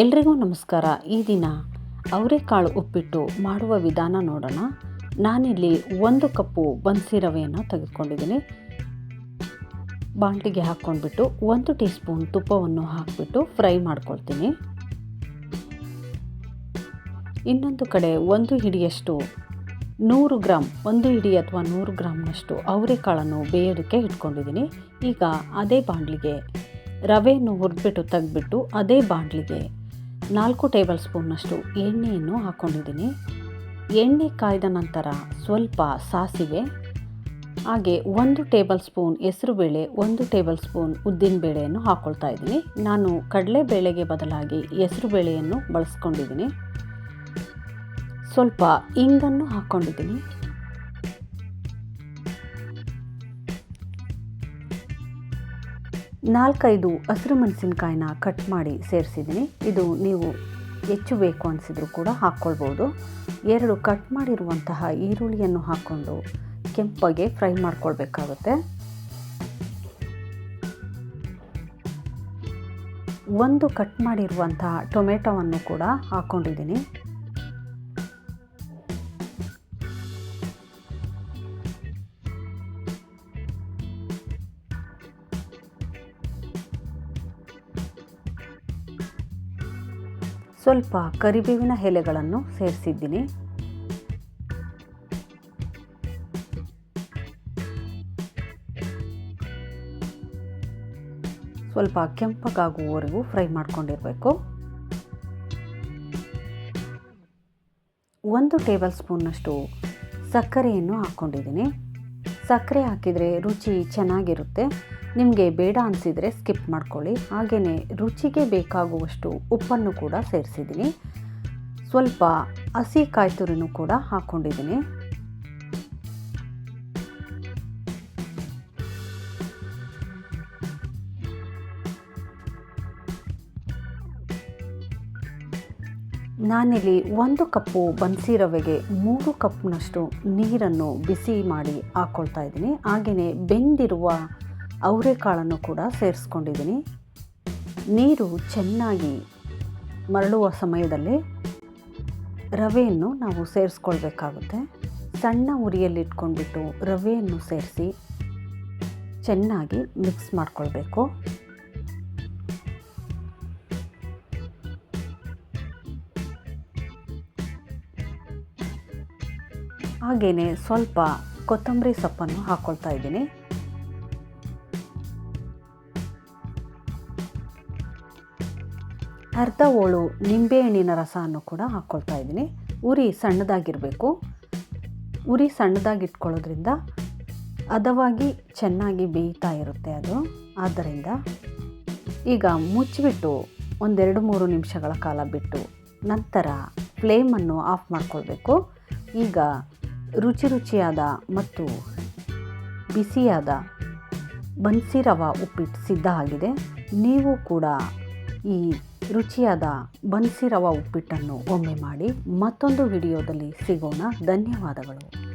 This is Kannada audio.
ಎಲ್ರಿಗೂ ನಮಸ್ಕಾರ. ಈ ದಿನ ಅವರೆಕಾಳು ಉಪ್ಪಿಟ್ಟು ಮಾಡುವ ವಿಧಾನ ನೋಡೋಣ. ನಾನಿಲ್ಲಿ ಒಂದು ಕಪ್ಪು ಬನ್ಸಿ ರವೆಯನ್ನು ತೆಗೆದುಕೊಂಡಿದ್ದೀನಿ. ಬಾಂಡಿಗೆ ಹಾಕ್ಕೊಂಡ್ಬಿಟ್ಟು ಒಂದು ಟೀ ಸ್ಪೂನ್ ತುಪ್ಪವನ್ನು ಹಾಕಿಬಿಟ್ಟು ಫ್ರೈ ಮಾಡ್ಕೊಳ್ತೀನಿ. ಇನ್ನೊಂದು ಕಡೆ ಒಂದು ಹಿಡಿಯಷ್ಟು ನೂರು ಗ್ರಾಮ್ ಒಂದು ಹಿಡಿ ಅಥವಾ ನೂರು ಗ್ರಾಮ್ನಷ್ಟು ಅವರೆಕಾಳನ್ನು ಬೇಯೋದಕ್ಕೆ ಇಟ್ಕೊಂಡಿದ್ದೀನಿ. ಈಗ ಅದೇ ಬಾಂಡ್ಲಿಗೆ ರವೆಯನ್ನು ಹುರಿದ್ಬಿಟ್ಟು ತೆಗೆದ್ಬಿಟ್ಟು ಅದೇ ಬಾಣಲಿಗೆ ನಾಲ್ಕು ಟೇಬಲ್ ಸ್ಪೂನ್ನಷ್ಟು ಎಣ್ಣೆಯನ್ನು ಹಾಕ್ಕೊಂಡಿದ್ದೀನಿ ಎಣ್ಣೆ ಕಾಯ್ದ ನಂತರ ಸ್ವಲ್ಪ ಸಾಸಿವೆ, ಹಾಗೆ ಒಂದು ಟೇಬಲ್ ಸ್ಪೂನ್ ಹೆಸರುಬೇಳೆ, ಒಂದು ಟೇಬಲ್ ಸ್ಪೂನ್ ಉದ್ದಿನಬೇಳೆಯನ್ನು ಹಾಕ್ಕೊಳ್ತಾ ಇದ್ದೀನಿ. ನಾನು ಕಡಲೆಬೇಳೆಗೆ ಬದಲಾಗಿ ಹೆಸರುಬೇಳೆಯನ್ನು ಬಳಸ್ಕೊಂಡಿದ್ದೀನಿ. ಸ್ವಲ್ಪ ಇಂಗನ್ನು ಹಾಕ್ಕೊಂಡಿದ್ದೀನಿ ನಾಲ್ಕೈದು ಹಸಿರು ಮೆಣಸಿನ್ಕಾಯಿನ ಕಟ್ ಮಾಡಿ ಸೇರಿಸಿದ್ದೀನಿ. ಇದು ನೀವು ಹೆಚ್ಚು ಬೇಕು ಅನಿಸಿದ್ರು ಕೂಡ ಹಾಕ್ಕೊಳ್ಬೋದು. ಎರಡು ಕಟ್ ಮಾಡಿರುವಂತಹ ಈರುಳ್ಳಿಯನ್ನು ಹಾಕ್ಕೊಂಡು ಕೆಂಪಗೆ ಫ್ರೈ ಮಾಡ್ಕೊಳ್ಬೇಕಾಗುತ್ತೆ. ಒಂದು ಕಟ್ ಮಾಡಿರುವಂತಹ ಟೊಮೆಟೊವನ್ನು ಕೂಡ ಹಾಕ್ಕೊಂಡಿದ್ದೀನಿ. ಸ್ವಲ್ಪ ಕರಿಬೇವಿನ ಎಲೆಗಳನ್ನು ಸೇರಿಸಿದ್ದೀನಿ. ಸ್ವಲ್ಪ ಕೆಂಪಗಾಗುವವರೆಗೂ ಫ್ರೈ ಮಾಡ್ಕೊಂಡಿರಬೇಕು. ಒಂದು ಟೇಬಲ್ ಸ್ಪೂನ್ನಷ್ಟು ಸಕ್ಕರೆಯನ್ನು ಹಾಕ್ಕೊಂಡಿದ್ದೀನಿ. ಸಕ್ಕರೆ ಹಾಕಿದರೆ ರುಚಿ ಚೆನ್ನಾಗಿರುತ್ತೆ. ನಿಮಗೆ ಬೇಡ ಅನಿಸಿದರೆ ಸ್ಕಿಪ್ ಮಾಡ್ಕೊಳ್ಳಿ. ಹಾಗೆಯೇ ರುಚಿಗೆ ಬೇಕಾಗುವಷ್ಟು ಉಪ್ಪನ್ನು ಕೂಡ ಸೇರಿಸಿದ್ದೀನಿ. ಸ್ವಲ್ಪ ಹಸಿ ಕಾಯಿ ತುರಿನೂ ಕೂಡ ಹಾಕ್ಕೊಂಡಿದ್ದೀನಿ ನಾನಿಲ್ಲಿ ಒಂದು ಕಪ್ಪು ಬನ್ಸಿ ರವೆಗೆ ಮೂರು ಕಪ್ನಷ್ಟು ನೀರನ್ನು ಬಿಸಿ ಮಾಡಿ ಹಾಕ್ಕೊಳ್ತಾ ಇದ್ದೀನಿ. ಹಾಗೆಯೇ ಬೆಂದಿರುವ ಅವರೆಕಾಳನ್ನು ಕೂಡ ಸೇರಿಸ್ಕೊಂಡಿದ್ದೀನಿ. ನೀರು ಚೆನ್ನಾಗಿ ಮರಳುವ ಸಮಯದಲ್ಲಿ ರವೆಯನ್ನು ನಾವು ಸೇರಿಸ್ಕೊಳ್ಬೇಕಾಗುತ್ತೆ. ಸಣ್ಣ ಉರಿಯಲ್ಲಿಟ್ಕೊಂಡ್ಬಿಟ್ಟು ರವೆಯನ್ನು ಸೇರಿಸಿ ಚೆನ್ನಾಗಿ ಮಿಕ್ಸ್ ಮಾಡ್ಕೊಳ್ಬೇಕು. ಹಾಗೆಯೇ ಸ್ವಲ್ಪ ಕೊತ್ತಂಬರಿ ಸೊಪ್ಪನ್ನು ಹಾಕ್ಕೊಳ್ತಾ ಇದ್ದೀನಿ. ಅರ್ಧ ಹೋಳು ನಿಂಬೆಹಣ್ಣಿನ ರಸವನ್ನು ಕೂಡ ಹಾಕ್ಕೊಳ್ತಾ ಇದ್ದೀನಿ. ಉರಿ ಸಣ್ಣದಾಗಿರಬೇಕು. ಉರಿ ಸಣ್ಣದಾಗಿ ಇಟ್ಕೊಳ್ಳೋದ್ರಿಂದ ಹದವಾಗಿ ಚೆನ್ನಾಗಿ ಬೇಯ್ತಾ ಇರುತ್ತೆ ಅದು. ಆದ್ದರಿಂದ ಈಗ ಮುಚ್ಚಿಬಿಟ್ಟು ಒಂದೆರಡು ಮೂರು ನಿಮಿಷಗಳ ಕಾಲ ಬಿಟ್ಟು ನಂತರ ಫ್ಲೇಮನ್ನು ಆಫ್ ಮಾಡಿಕೊಳ್ಬೇಕು. ಈಗ ರುಚಿ ರುಚಿಯಾದ ಮತ್ತು ಬಿಸಿಯಾದ ಬನ್ಸಿ ರವಾ ಉಪ್ಪಿಟ್ಟು ಸಿದ್ಧ ಆಗಿದೆ. ನೀವು ಕೂಡ ಈ ರುಚಿಯಾದ ಬನ್ಸಿ ರವಾ ಉಪ್ಪಿಟ್ಟನ್ನು ಒಮ್ಮೆ ಮಾಡಿ ಮತ್ತೊಂದು ವಿಡಿಯೋದಲ್ಲಿ ಸಿಗೋಣ. ಧನ್ಯವಾದಗಳು.